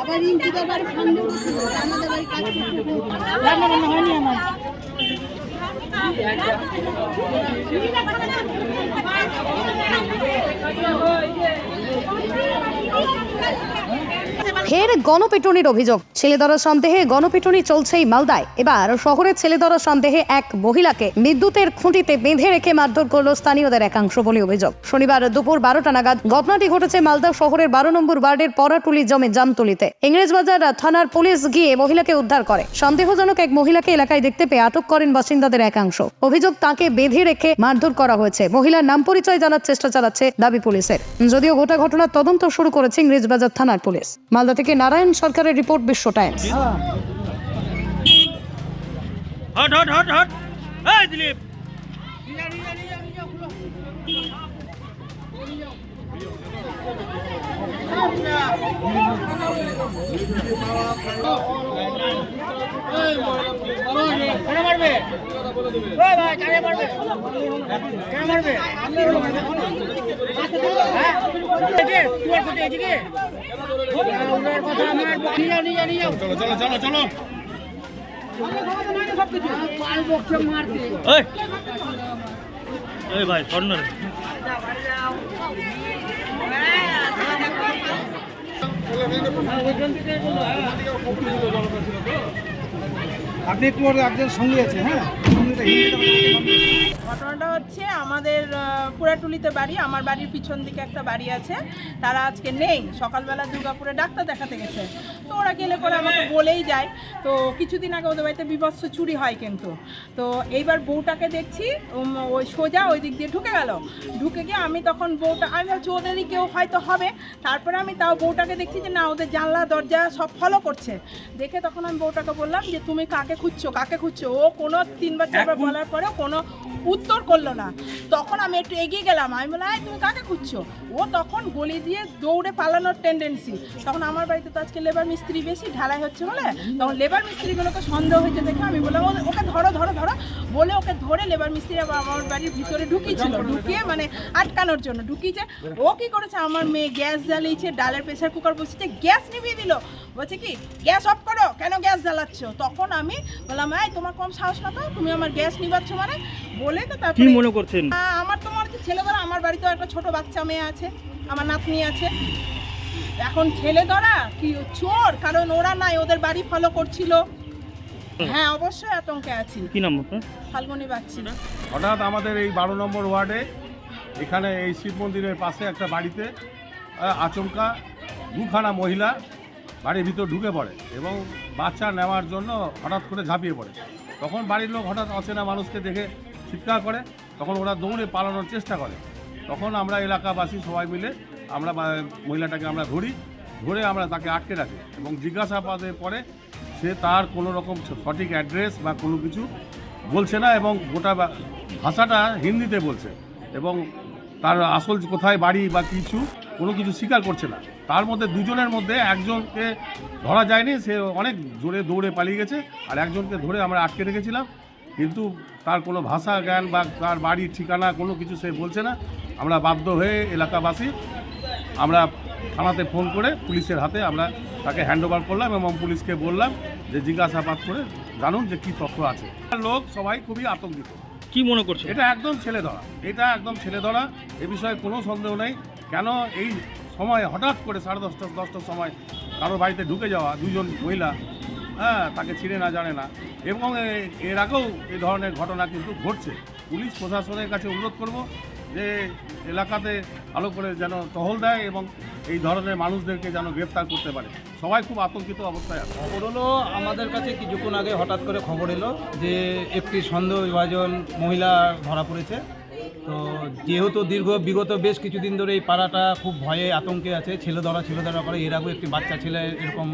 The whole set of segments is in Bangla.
আবার ইন্টিকার বাড়ির সামনে আমাদের বাড়ি কাজ রান্না বান্না হয়নি আমার? Thank you. ফের গণপিটুনির অভিযোগ। ছেলেধরা সন্দেহে গণপিটুনি চলছেই মালদায়। এবার শহরের ছেলেধরা সন্দেহে এক মহিলাকে বিদ্যুতের খুঁটিতে বেঁধে রেখে মারধর করল স্থানীয়দের একাংশ বলে অভিযোগ। শনিবার দুপুর বারোটা নাগাদ ঘটনাটি ঘটেছে মালদা শহরের বারো নম্বর ওয়ার্ডের পরাটুলি জমে জামতুলিতে। ইংরেজবাজার থানার পুলিশ গিয়ে মহিলাকে উদ্ধার করে। সন্দেহজনক এক মহিলাকে এলাকায় দেখতে পেয়ে আটক করেন বাসিন্দাদের একাংশ। অভিযোগ তাকে বেঁধে রেখে মারধর করা হয়েছে। মহিলার নাম পরিচয় জানার চেষ্টা চালাচ্ছে দাবি পুলিশের। যদিও গোটা ঘটনার তদন্ত শুরু করেছে ইংরেজবাজার থানার পুলিশ। মালদা থেকে নারায়ণ সরকারের report Bishwa Times. Hot hot hot hot. এই দিলীপ। কেন মারবে। ওই ভাই কেন মারবে। কেন মারবে। হ্যাঁ? এদিকে তুই আর কোথায় এদিকে। ওনার কথা আমার নিয়ে যাও নিয়ে যাও নিয়ে যাও। চলো চলো চলো চলো। এই। ভাই স্বর্ণ রে। আপনি একটু আপনার সঙ্গে আছে হ্যাঁ? ঘটনাটা হচ্ছে আমাদের পুরাটুলিতে বাড়ি, আমার বাড়ির পিছন দিকে একটা বাড়ি আছে। তারা আজকে নেই, সকালবেলা দুর্গাপুরে ডাক্তার দেখাতে গেছে। তো ওরা গেলে পরে আমাকে বলেই যায়। তো কিছুদিন আগে ওদের বাড়িতে বিভৎস চুরি হয় কিন্তু। তো এইবার বউটাকে দেখছি ওই সোজা ওই দিক দিয়ে ঢুকে গেল। ঢুকে গিয়ে আমি তখন বউটা আমি ভাবছি ওদেরই কেউ হয়তো হবে। তারপরে আমি তাও বউটাকে দেখছি যে না ওদের জানলা দরজা সব ফলো করছে। দেখে তখন আমি বউটাকে বললাম যে তুমি কাকে খুঁজছো? কাকে খুঁজছো? ও কোনো তিনবার চারবার বলার পরেও কোনো উত্তর করল না। তখন আমি একটু এগিয়ে গেলাম। আমি বললাম "এই, তুমি কাকে খুঁজছো? ও তখন গলি দিয়ে দৌড়ে পালানোর টেন্ডেন্সি তখন আমার বাড়িতে তো আজকে লেবার মিস্ত্রি বেশি ঢালাই হচ্ছে বলে তখন লেবার মিস্ত্রিগুলোকে সন্দেহ হয়েছে দেখে আমি বললাম "ও- ওকে ধরো ধরো ধরো। বলে ওকে ধরে লেবার মিস্ত্রি আমার বাড়ির ভিতরে ঢুকিয়েছিল ঢুকিয়ে মানে আটকানোর জন্য। ঢুকিয়েছে। ও কি করেছে? আমার মেয়ে গ্যাস জ্বালিয়েছে ডালের প্রেসার কুকার বসেছে গ্যাস নিভিয়ে দিল। বলছে কি গ্যাস অফ করো কেন গ্যাস জ্বালাচ্ছ? তখন আমি বললাম এই তোমার কম সাহস না তো? তুমি আমার গ্যাস নিবাচ্ছ মানে? বলে তো কি মনে করছেন? আমার তোমার হচ্ছে ছেলে ধরা আমার বাড়িতেও একটা ছোট বাচ্চা মেয়ে আছে আমার নাতনি আছে। এখন ছেলে ধরা? কি চোর? কারণ ওরা নাই ওদের বাড়ি ফলো করছিল। হ্যাঁ অবশ্যই আতঙ্কে আছি। কি নাম আপনার? ফাল্গুনি বাচ্চি হঠাৎ আমাদের এই বারো নম্বর ওয়ার্ডে এখানে এই শিব মন্দিরের পাশে একটা বাড়িতে আচমকা দুখানা মহিলা বাড়ির ভিতর ঢুকে পড়ে এবং বাচ্চা নেওয়ার জন্য হঠাৎ করে ঝাঁপিয়ে পড়ে। তখন বাড়ির লোক হঠাৎ অচেনা মানুষকে দেখে চিৎকার করে তখন ওরা দৌড়ে পালানোর চেষ্টা করে। তখন আমরা এলাকাবাসী সবাই মিলে আমরা মহিলাটাকে আমরা ধরি, ধরে আমরা তাকে আটকে রাখি এবং জিজ্ঞাসাবাদের পরে সে তার কোনো রকম সঠিক অ্যাড্রেস বা কোনো কিছু বলছে না এবং গোটা ভাষাটা হিন্দিতে বলছে এবং তার আসল কোথায় বাড়ি বা কিছু, কোনো কিছু স্বীকার করছে না। তার মধ্যে দুজনের মধ্যে একজনকে ধরা যায়নি, সে অনেক জোরে দৌড়ে পালিয়ে গেছে আর একজনকে ধরে আমরা আটকে রেখেছিলাম। কিন্তু তার কোনো ভাষা, জ্ঞান বা তার বাড়ির ঠিকানা, কোনো কিছু সে বলছে না। আমরা বাধ্য হয়ে এলাকাবাসী আমরা থানাতে ফোন করে পুলিশের হাতে আমরা তাকে হ্যান্ড ওভার করলাম এবং পুলিশকে বললাম যে জিজ্ঞাসাবাদ করে জানুন যে কী তথ্য আছে। লোক সবাই খুবই আতঙ্কিত। কি মনে করছে? এটা একদম ছেলে ধরা। এটা একদম ছেলে ধরা। এ বিষয়ে কোনো সন্দেহ নেই। কেন এই সময় হঠাৎ করে সাড়ে দশটা দশটার সময় কারোর বাড়িতে ঢুকে যাওয়া দুজন মহিলা হ্যাঁ তাকে চিনে না জানে না। এবং এ- এর আগেও এই ধরনের ঘটনা কিন্তু ঘটছে। পুলিশ প্রশাসনের কাছে অনুরোধ করব যে এলাকাতে ভালো করে যেন টহল দেয় এবং এই ধরনের মানুষদেরকে যেন গ্রেফতার করতে পারে। সবাই খুব আতঙ্কিত অবস্থায় আছে। খবর হলো আমাদের কাছে কিছুক্ষণ আগে হঠাৎ করে খবর এলো যে একটি সন্দেহভাজন মহিলা ধরা পড়েছে। তো যেহেতু দীর্ঘ, বিগত বেশ কিছুদিন ধরে এই পাড়াটা খুব ভয়ে আতঙ্কে আছে, ছেলে ধরা ছেলে ধরা করে। এর আগেও একটি বাচ্চা ছেলে এরকম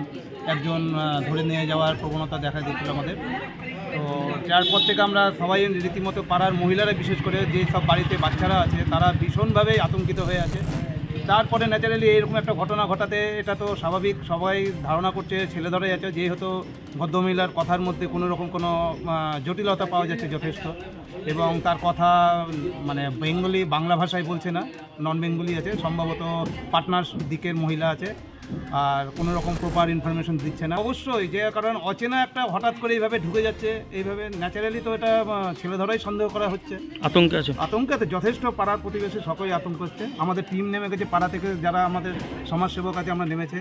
একজন ধরে নিয়ে যাওয়ার প্রবণতা দেখা দিচ্ছিল আমাদের। তো যার পর থেকে আমরা সবাই রীতিমতো পাড়ার মহিলারা বিশেষ করে যে সব বাড়িতে বাচ্চারা আছে, তারা ভীষণভাবেই আতঙ্কিত হয়ে আছে। তারপরে ন্যাচারালি এরকম একটা ঘটনা ঘটাতে এটা তো স্বাভাবিক। সবাই ধারণা করছে ছেলে ধরে যাচ্ছে। যেহেতু ভদ্রমহিলার কথার মধ্যে কোনো রকম কোনো জটিলতা পাওয়া যাচ্ছে যথেষ্ট। এবং তার কথা মানে বেঙ্গলি বাংলা ভাষায় বলছে না নন বেঙ্গলি আছে। সম্ভবত পার্টনার দিকের মহিলা আছে। আর কোনো রকম প্রপার ইনফরমেশন দিচ্ছে না। অবশ্যই যে কারণ অচেনা একটা হঠাৎ করে এইভাবে ঢুকে যাচ্ছে এইভাবে ন্যাচারালি তো এটা ছেলে ধরাই সন্দেহ করা হচ্ছে। আতঙ্কে আছে। আতঙ্কে যথেষ্ট পাড়ার প্রতিবেশী সকলেই আতঙ্ক হচ্ছে। আমাদের টিম নেমে গেছে পাড়া থেকে যারা আমাদের সমাজসেবক আছে আমরা নেমেছে।